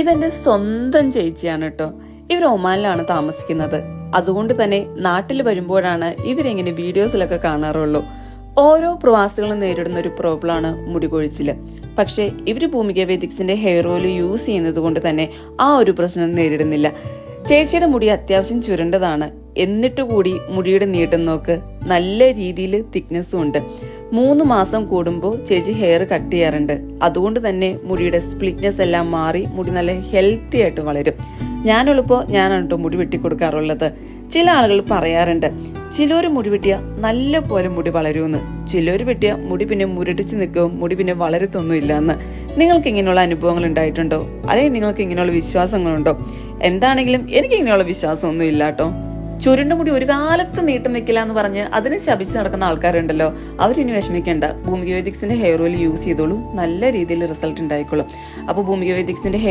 ഇതെന്റെ സ്വന്തം ചേച്ചിയാണ് കേട്ടോ ഇവർ ഒമാനിലാണ് താമസിക്കുന്നത്. അതുകൊണ്ട് തന്നെ നാട്ടിൽ വരുമ്പോഴാണ് ഇവരെങ്ങനെ വീഡിയോസിലൊക്കെ കാണാറുള്ളൂ. ഓരോ പ്രവാസികളും നേരിടുന്ന ഒരു പ്രോബ്ലമാണ് മുടി കൊഴിച്ചിൽ പക്ഷേ ഇവർ ഭൂമിക വേദിക്സിന്റെ ഹെയർ ഓയിൽ യൂസ് ചെയ്യുന്നത് കൊണ്ട് തന്നെ ആ ഒരു പ്രശ്നം നേരിടുന്നില്ല. ചേച്ചിയുടെ മുടി അത്യാവശ്യം ചുരണ്ടതാണ്. എന്നിട്ട് കൂടി മുടിയുടെ നീട്ടം നോക്ക്. നല്ല രീതിയിൽ തിക്നെസ്സും ഉണ്ട്. മൂന്ന് മാസം കൂടുമ്പോൾ ചേച്ചി ഹെയർ കട്ട് ചെയ്യാറുണ്ട്. അതുകൊണ്ട് തന്നെ മുടിയുടെ സ്പ്ലിറ്റ്നെസ് എല്ലാം മാറി മുടി നല്ല ഹെൽത്തി ആയിട്ട് വളരും. ഞാനുള്ളപ്പോൾ ഞാനാണ് കേട്ടോ മുടി വെട്ടി കൊടുക്കാറുള്ളത് ചില ആളുകൾ പറയാറുണ്ട് ചിലർ മുടി വെട്ടിയ നല്ല പോലെ മുടി വളരുമെന്ന് ചിലർ വെട്ടിയ മുടി പിന്നെ മുരടിച്ച് നിൽക്കും മുടി പിന്നെ വളരത്തൊന്നുമില്ല എന്ന് നിങ്ങൾക്ക് ഇങ്ങനെയുള്ള അനുഭവങ്ങൾ ഉണ്ടായിട്ടുണ്ടോ? അല്ലെങ്കിൽ നിങ്ങൾക്ക് ഇങ്ങനെയുള്ള വിശ്വാസങ്ങളുണ്ടോ? എന്താണെങ്കിലും എനിക്ക് ഇങ്ങനെയുള്ള വിശ്വാസമൊന്നും ഇല്ല കേട്ടോ ചുരുണ്ട മുടി ഒരു കാലത്ത് നീട്ടം വെക്കില്ല എന്ന് പറഞ്ഞ് അതിനെ ശപിച്ച് നടക്കുന്ന ആൾക്കാരുണ്ടല്ലോ. അവരിനി വിഷമിക്കേണ്ട. ഭൂമിക വേദിക്സിന്റെ ഹെയർ ഓയിൽ യൂസ് ചെയ്തോളൂ. നല്ല രീതിയിൽ റിസൾട്ട് ഉണ്ടായിക്കോളും. അപ്പോൾ ഭൂമിക വേദിക്സിന്റെ ഹെയർ